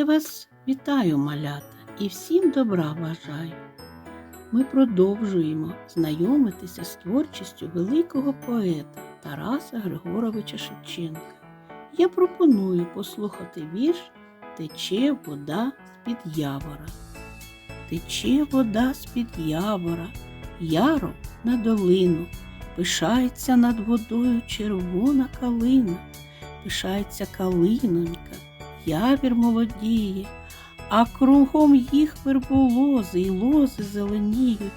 вас вітаю, малята, і всім добра бажаю. Ми продовжуємо знайомитися з творчістю великого поета Тараса Григоровича Шевченка. Я пропоную послухати вірш Тече вода з-під явора. Тече вода з-під явора, яро на долину, пишається над водою червона калина, пишається калинонька, явір молодіє, а кругом їх верболози й лози зеленіють,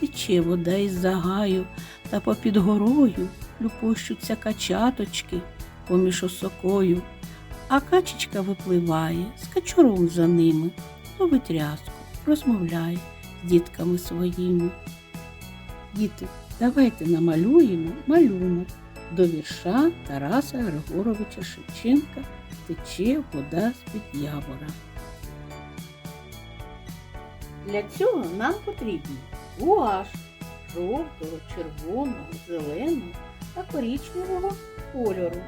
тече вода із загаю, та попід горою люпощуться качаточки поміж осокою, а качечка випливає з качуром за ними, ловить рязку, розмовляє з дітками своїми. Діти, давайте намалюємо малюнок до вірша Тараса Григоровича Шевченка Тече вода з-під явора. Для цього нам потрібно гуаш жовтого, червоного, зеленого та коричневого кольору,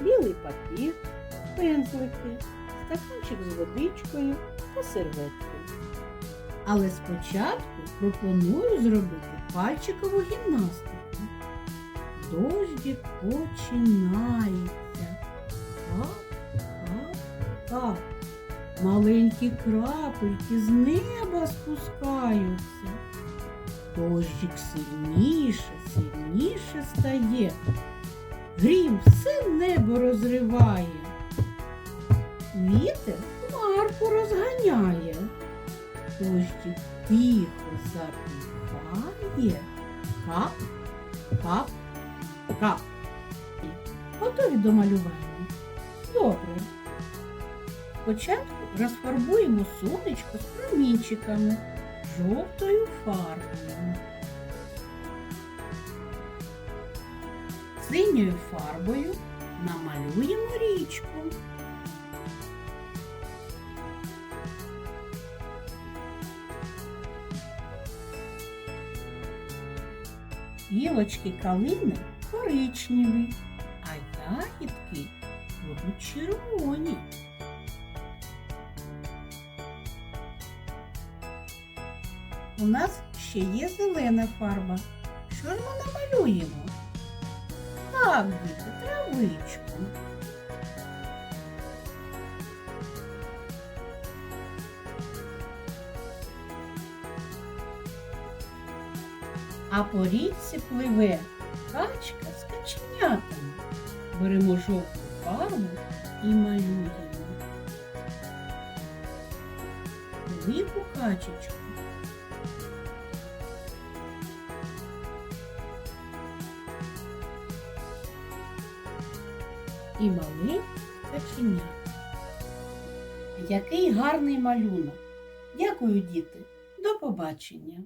білий папір, пензлики, стаканчик з водичкою та серветки. Але спочатку пропоную зробити пальчикову гімнастику. Дождик починається. Кап, кап, кап. Маленькі крапельки з неба спускаються. Дощик сильніше, сильніше стає. Грім все небо розриває. Вітер хмарку розганяє. Дощик тихо запіхає. Кап, кап, кап. Готові до малювання? Добре. Спочатку розфарбуємо сонечко з промінчиками жовтою фарбою. Синьою фарбою намалюємо річку. Гілочки калини коричневі, а ягідки будуть червоні. У нас ще є зелена фарба. Що ж ми намалюємо? Так, діти, травичку. А по річці пливе качка з каченятами. Беремо жовту фарбу і малюємо. Велику качечку. і малий каченят. Який гарний малюнок. Дякую, діти. До побачення.